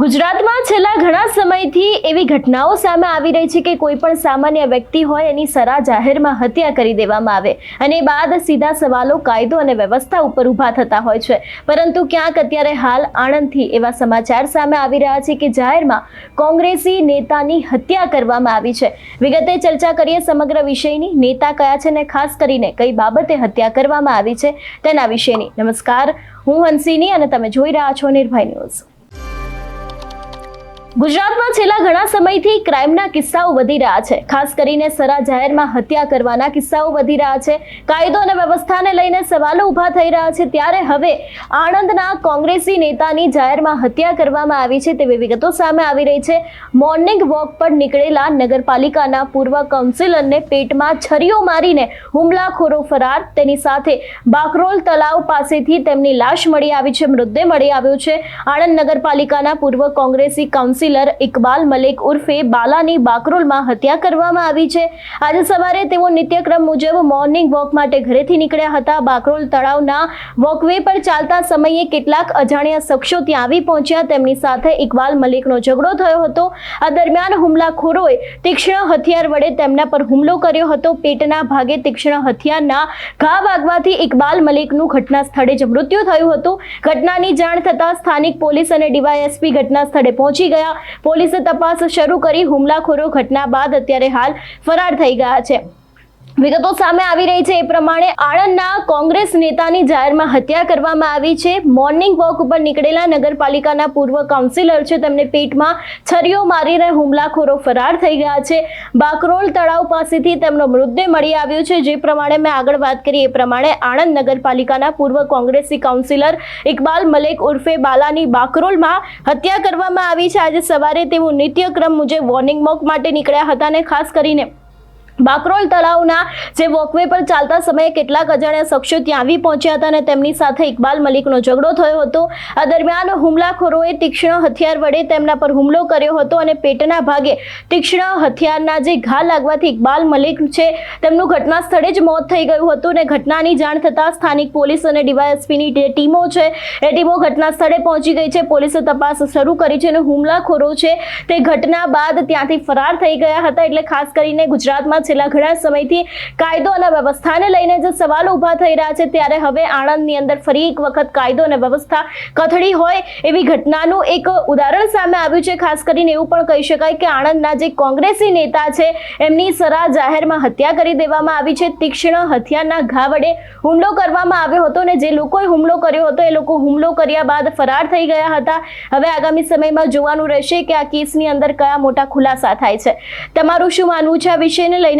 ગુજરાતમાં છેલ્લા ઘણા સમયથી એવી ઘટનાઓ સામે આવી રહી છે કે કોઈ પણ સામાન્ય વ્યક્તિ હોય એની સરા જાહેરમાં હત્યા કરી દેવામાં આવે અને બાદ સીધા સવાલો, કાયદો અને વ્યવસ્થા ઉપર ઊભા થતા હોય છે. પરંતુ ક્યાંક અત્યારે હાલ આણંદથી એવા સમાચાર સામે આવી રહ્યા છે કે જાહેરમાં કોંગ્રેસી નેતાની હત્યા કરવામાં આવી છે. વિગતે ચર્ચા કરીએ સમગ્ર વિષયની. નેતા કયા છે ને ખાસ કરીને કઈ બાબતે હત્યા કરવામાં આવી છે તેના વિશેની. નમસ્કાર. હું હંસિની અને તમે જોઈ રહ્યા છો નિર્ભય ન્યૂઝ. ગુજરાતમાં છેલ્લા ઘણા સમયથી ક્રાઇમના કિસ્સાઓ વધી રહ્યા છે. ખાસ કરીને સરા જાહેરમાં હત્યા કરવાના કિસ્સાઓ વધી રહ્યા છે. કાયદો અને વ્યવસ્થાને લઈને સવાલો ઊભા થઈ રહ્યા છે. ત્યારે હવે આણંદના કોંગ્રેસી નેતાની જાહેરમાં હત્યા કરવામાં આવી છે તેવી વિગતો સામે આવી રહી છે. મોર્નિંગ વોક પર નીકળેલા નગરપાલિકાના પૂર્વ કાઉન્સિલરને પેટમાં છરીઓ મારીને હુમલાખોરો ફરાર. તેની સાથે બાકરોલ તલાવ પાસેથી તેમની લાશ મળી આવી છે. મૃતદેહ મળી આવ્યો છે. આણંદ નગરપાલિકાના પૂર્વ કોંગ્રેસી કાઉન્સિલર ઇકબાલ મલિક ઉર્ફે બાલાની બાકરોલમાં હત્યા કરવામાં આવી છે. આજે સવારે તેઓ નિત્યક્રમ મુજબ મોર્નિંગ વોક માટે ઘરેથી નીકળ્યા હતા. બાકરોલ તળાવના વોકવે પર ચાલતા સમયે કેટલાક અજાણ્યા શખ્સો ત્યાં આવી પહોંચ્યા. તેમની સાથે ઇકબાલ મલિકનો ઝઘડો થયો હતો. આ દરમિયાન હુમલાખોરોએ તીક્ષ્ણ હથિયાર વડે તેમના પર હુમલો કર્યો હતો. પેટના ભાગે તીક્ષ્ણ હથિયારના ઘા વાગવાથી ઇકબાલ મલિકનું ઘટના સ્થળે જ મૃત્યુ થયું હતું. ઘટનાની જાણ થતાં સ્થાનિક પોલીસ અને ડીવાયએસપી ઘટના સ્થળે પહોંચી ગયા પોલીસે તપાસ શરૂ કરી હુમલાખોરો ઘટના બાદ અત્યારે હાલ ફરાર થઈ ગયા છે. વિગતો સામે આવી રહી છે. એ પ્રમાણે આણંદના કોંગ્રેસ નેતાની જાહેરમાં હત્યા કરવામાં આવી છે. મોર્નિંગ વોક ઉપર નીકળેલા નગરપાલિકાના પૂર્વ કાઉન્સિલર છે. તેમને પેટમાં છરીઓ મારીને હુમલાખોરો ફરાર થઈ ગયા છે. બાકરોલ તળાવ પાસેથી તેમનો મૃતદેહ મળી આવ્યો છે. જે પ્રમાણે મેં આગળ વાત કરી, એ પ્રમાણે આણંદ નગરપાલિકાના પૂર્વ કોંગ્રેસી કાઉન્સિલર ઇકબાલ મલેક ઉર્ફે બાલાની બાકરોલમાં હત્યા કરવામાં આવી છે. આજે સવારે તેઓ નિત્યક્રમ મુજબ વોર્નિંગ વોક માટે નીકળ્યા હતા અને ખાસ કરીને બાકરોલ તળાવના જે વોકવે પર ચાલતા સમયે કેટલાક અજાણ્યા શખ્સો ત્યાં આવી પહોંચ્યા હતા અને તેમની સાથે ઇકબાલ મલિકનો ઝઘડો થયો હતો. આ દરમિયાન હુમલાખોરોએ તીક્ષ્ણ હથિયાર વડે તેમના પર હુમલો કર્યો હતો અને પેટના ભાગે તીક્ષ્ણ હથિયારના જે ઘા લાગવાથી ઇકબાલ મલિક છે, તેમનું ઘટના સ્થળે જ મોત થઈ ગયું હતું અને ઘટનાની જાણ થતાં સ્થાનિક પોલીસ અને ડીવાયએસપીની જે ટીમો છે, એ ટીમો ઘટના સ્થળે પહોંચી ગઈ છે. પોલીસે તપાસ શરૂ કરી છે અને હુમલાખોરો છે, તે ઘટના બાદ ત્યાંથી ફરાર થઈ ગયા હતા. એટલે ખાસ કરીને ગુજરાતમાં છેલ્લા ઘણા સમયથી કાયદો અને વ્યવસ્થાને લઈને જે સવાલો ઊભા થઈ રહ્યા છે, ત્યારે હવે આણંદની અંદર ફરી એક વખત કાયદો અને વ્યવસ્થા કથળી હોય એવી ઘટનાનું એક ઉદાહરણ સામે આવ્યું છે. ખાસ કરીને એવું પણ કહી શકાય કે આણંદના જે કોંગ્રેસી નેતા છે, એમની સરા જાહેરમાં હત્યા કરી દેવામાં આવી છે. તીક્ષ્ણ હથિયારના ઘા વડે હુમલો કરવામાં આવ્યો હતો અને જે લોકોએ હુમલો કર્યો હતો, એ લોકો હુમલો કર્યા બાદ ફરાર થઈ ગયા હતા. હવે આગામી સમયમાં જોવાનું રહેશે કે આ કેસની અંદર કયા મોટા ખુલાસા થાય છે. તમારું શું માનવું છે? આ વિષયને લઈને